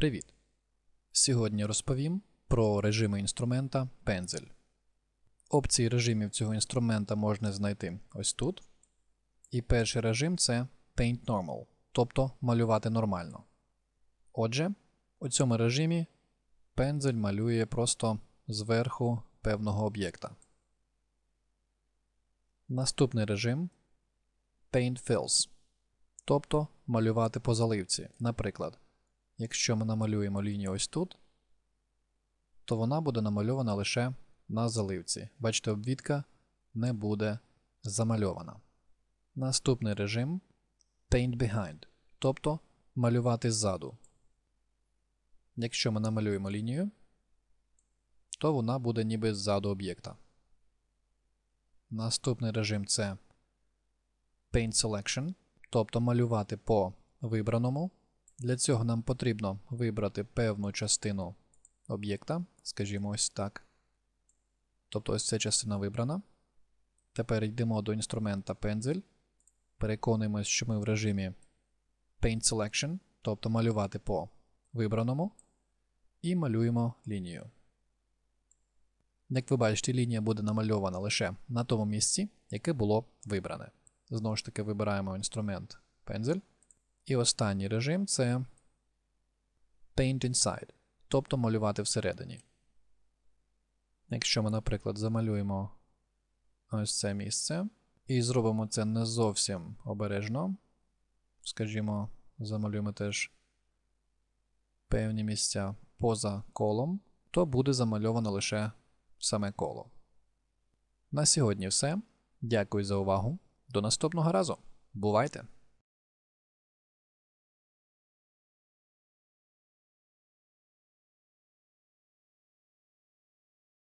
Привіт! Сьогодні розповім про режими інструмента пензель. Опції режимів цього інструмента можна знайти ось тут. І перший режим це Paint Normal, тобто малювати нормально. Отже, у цьому режимі пензель малює просто зверху певного об'єкта. Наступний режим Paint Fills, тобто малювати по заливці. Наприклад, якщо ми намалюємо лінію ось тут, то вона буде намальована лише на заливці. Бачите, обвідка не буде замальована. Наступний режим Paint Behind, тобто малювати ззаду. Якщо ми намалюємо лінію, то вона буде ніби ззаду об'єкта. Наступний режим це Paint Selection, тобто малювати по вибраному. Для цього нам потрібно вибрати певну частину об'єкта, скажімо ось так. Тобто ось ця частина вибрана. Тепер йдемо до інструмента пензель. Переконуємось, що ми в режимі Paint Selection, тобто малювати по вибраному. І малюємо лінію. Як ви бачите, лінія буде намальована лише на тому місці, яке було вибране. Знову ж таки, вибираємо інструмент пензель. І останній режим це Paint Inside, тобто малювати всередині. Якщо ми, наприклад, замалюємо ось це місце і зробимо це не зовсім обережно, скажімо, замалюємо теж певні місця поза колом, то буде замальовано лише саме коло. На сьогодні все. Дякую за увагу. До наступного разу. Бувайте!